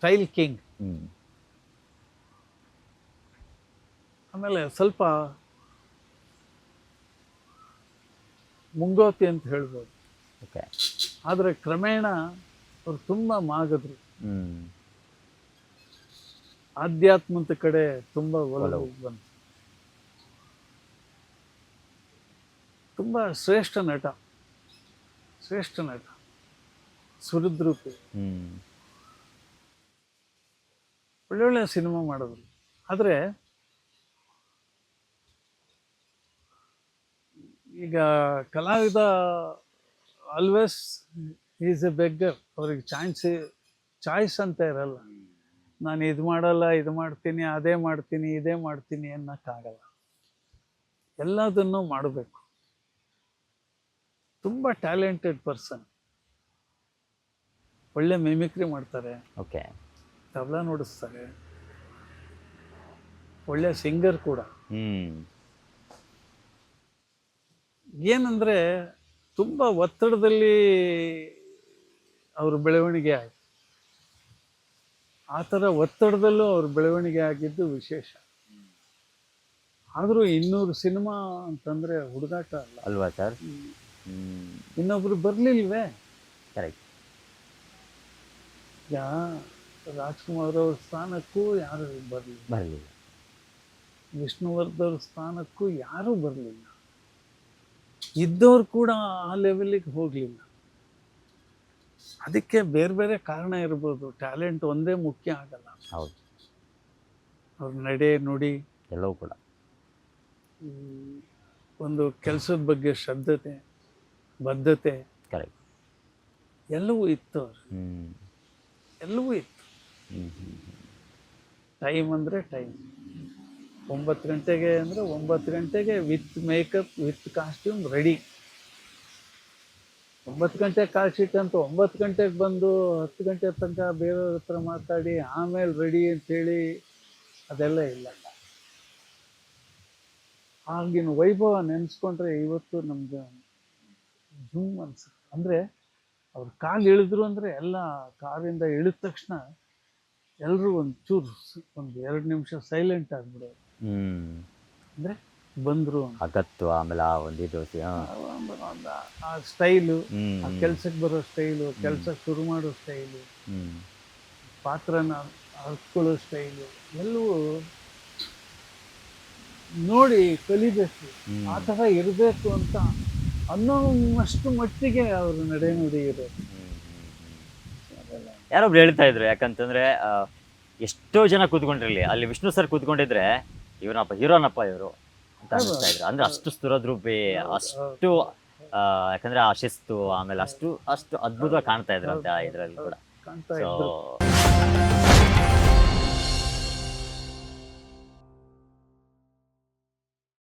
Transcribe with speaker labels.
Speaker 1: Style king. ಆಮೇಲೆ ಸ್ವಲ್ಪ ಮುಂಗೋತಿ ಅಂತ ಹೇಳ್ಬೋದು.
Speaker 2: ಓಕೆ.
Speaker 1: ಆದರೆ ಕ್ರಮೇಣ ಅವ್ರು ತುಂಬ ಮಾಗದ್ರು.
Speaker 2: ಹ್ಮ್.
Speaker 1: ಆಧ್ಯಾತ್ಮದ ಕಡೆ ತುಂಬ ಒಲವು. ಬಂತು. ತುಂಬ ಶ್ರೇಷ್ಠ ನಟ. ಶ್ರೇಷ್ಠ ನಟ. ಸುಹೃದ್ರೂಪಿ ಒಳ್ಳೊಳ್ಳೆ ಸಿನಿಮಾ ಮಾಡಿದ್ರು ಆದರೆ, ಈಗ ಕಲಾವಿದ ಆಲ್ವೇಸ್ ಈಸ್ ಎ ಬೆಗ್ಗರ್ ಅವ್ರಿಗೆ ಚಾನ್ಸ್ ಚಾಯ್ಸ್ ಅಂತ ಇರಲ್ಲ. ನಾನು ಇದು ಮಾಡಲ್ಲ, ಇದು ಮಾಡ್ತೀನಿ, ಅದೇ ಮಾಡ್ತೀನಿ, ಇದೇ ಮಾಡ್ತೀನಿ ಅನ್ನೋಕ್ಕಾಗಲ್ಲ. ಎಲ್ಲದನ್ನೂ ಮಾಡಬೇಕು. ತುಂಬ ಟ್ಯಾಲೆಂಟೆಡ್ ಪರ್ಸನ್ ಒಳ್ಳೆ ಮಿಮಿಕ್ರಿ ಮಾಡ್ತಾರೆ.
Speaker 2: ಓಕೆ
Speaker 1: ತಬಲಾ ನುಡಿಸ್ತಾರೆ. ಒಳ್ಳೆ ಸಿಂಗರ್ ಕೂಡ.
Speaker 2: ಹ್ಮ್.
Speaker 1: ಏನಂದ್ರೆ ತುಂಬ ಒತ್ತಡದಲ್ಲಿ ಅವ್ರ ಬೆಳವಣಿಗೆ ಆಯ್ತು. ಆ ಥರ ಒತ್ತಡದಲ್ಲೂ ಅವ್ರ ಬೆಳವಣಿಗೆ ಆಗಿದ್ದು ವಿಶೇಷ. ಆದರೂ ಇನ್ನೂರು ಸಿನಿಮಾ ಅಂತಂದ್ರೆ ಹುಡುಗಾಟ ಅಲ್ಲ.
Speaker 2: ಅಲ್ವಾ ಸರ್?
Speaker 1: ಇನ್ನೊಬ್ರು ಬರ್ಲಿಲ್ವೇ?
Speaker 2: ಕರೆಕ್ಟ್.
Speaker 1: ಯಾ ರಾಜ್ಕುಮಾರ್ ಅವ್ರ ಸ್ಥಾನಕ್ಕೂ ಯಾರು ಬರಲಿಲ್ಲ.
Speaker 2: ಬರಲಿಲ್ಲ.
Speaker 1: ವಿಷ್ಣುವರ್ಧನ್ ಸ್ಥಾನಕ್ಕೂ ಯಾರೂ ಬರಲಿಲ್ಲ. ಇದ್ದವ್ರು ಕೂಡ ಆ ಲೆವೆಲಿಗೆ ಹೋಗಲಿಲ್ಲ. ಅದಕ್ಕೆ ಬೇರೆ ಬೇರೆ ಕಾರಣ ಇರ್ಬೋದು. ಟ್ಯಾಲೆಂಟ್ ಒಂದೇ ಮುಖ್ಯ ಆಗಲ್ಲ.
Speaker 2: ಹೌದು.
Speaker 1: ಅವ್ರ ನಡೆ ನುಡಿ
Speaker 2: ಎಲ್ಲವೂ ಕೂಡ.
Speaker 1: ಒಂದು ಕೆಲಸದ ಬಗ್ಗೆ ಶ್ರದ್ಧತೆ ಬದ್ಧತೆ
Speaker 2: ಕರೆಕ್ಟ್
Speaker 1: ಎಲ್ಲವೂ ಇತ್ತು ಅವ್ರು ಎಲ್ಲವೂ ಇತ್ತು. ಟೈಮ್ ಅಂದರೆ ಟೈಮ್ ಒಂಬತ್ತು ಗಂಟೆಗೆ ಅಂದರೆ ಒಂಬತ್ತು ಗಂಟೆಗೆ with makeup with costume ready ಒಂಬತ್ತು ಗಂಟೆ ಕಾಲ್ ಶೀಟ್ ಅಂತ ಒಂಬತ್ತು ಗಂಟೆಗೆ ಬಂದು ಹತ್ತು ಗಂಟೆ ತನಕ ಬೇರೆಯವ್ರ ಹತ್ರ ಮಾತಾಡಿ, ಆಮೇಲೆ ರೆಡಿ ಅಂತೇಳಿ ಅದೆಲ್ಲ ಇಲ್ಲ. ಆಗಿನ ವೈಭವ ನೆನೆಸ್ಕೊಂಡ್ರೆ ಇವತ್ತು ನಮ್ಗೆ ಜೂಮ್ ಅನ್ಸುತ್ತೆ. ಅಂದರೆ ಅವ್ರ ಕಾಲು ಇಳಿದ್ರು ಅಂದರೆ ಎಲ್ಲ ಕಾರಿಂದ ಇಳಿದ ತಕ್ಷಣ ಎಲ್ಲರೂ ಒಂದು ಚೂರು ಒಂದು ಎರಡು ನಿಮಿಷ ಸೈಲೆಂಟ್ ಆಗಿಬಿಡೋ
Speaker 2: ಹ್ಮ್.
Speaker 1: ಅಂದರೆ ಬಂದರು
Speaker 2: ಅಗತ್ವ ಆಮೇಲೆ ಆ ಒಂದು ಇದು
Speaker 1: ಆ ಸ್ಟೈಲು ಆ ಕೆಲಸಕ್ಕೆ ಬರೋ ಸ್ಟೈಲು ಕೆಲಸ ಶುರು ಮಾಡೋ ಸ್ಟೈಲು
Speaker 2: ಹ್ಮ್.
Speaker 1: ಪಾತ್ರನ ಹರ್ಕೊಳ್ಳೋ ಸ್ಟೈಲು ಎಲ್ಲವೂ ನೋಡಿ ಕಲಿಬೇಕು. ಆ ಥರ ಇರಬೇಕು ಅಂತ ಅನ್ನೋಷ್ಟು ಮಟ್ಟಿಗೆ ಅವ್ರ ನಡೆನುಡಿ ಇರೋದು. ಅದೆಲ್ಲ
Speaker 2: ಯಾರೊಬ್ರು ಹೇಳ್ತಾ ಇದ್ರು ಯಾಕಂತಂದ್ರೆ ಆ, ಎಷ್ಟೋ ಜನ ಕೂತ್ಕೊಂಡಿರ್ಲಿ. ಅಲ್ಲಿ ವಿಷ್ಣು ಸರ್ ಕೂತ್ಕೊಂಡಿದ್ರೆ ಇವನಪ್ಪ ಹೀರೋನಪ್ಪ ಇವರು ಅಂತ ಅನಿಸ್ತಾ ಇದ್ರು. ಅಂದ್ರೆ ಅಷ್ಟು ಸ್ಥಿರದ್ರೂಪಿ ಅಷ್ಟು ಆ, ಯಾಕಂದ್ರೆ ಆ ಶಿಸ್ತು ಆಮೇಲೆ ಅಷ್ಟು ಅಷ್ಟು ಅದ್ಭುತವಾಗಿ ಕಾಣ್ತಾ ಇದ್ರು ಅಂತ ಇದ್ರಲ್ಲಿ ಕೂಡ.
Speaker 1: ಕಾಣ್ತಾ
Speaker 2: ಸೊ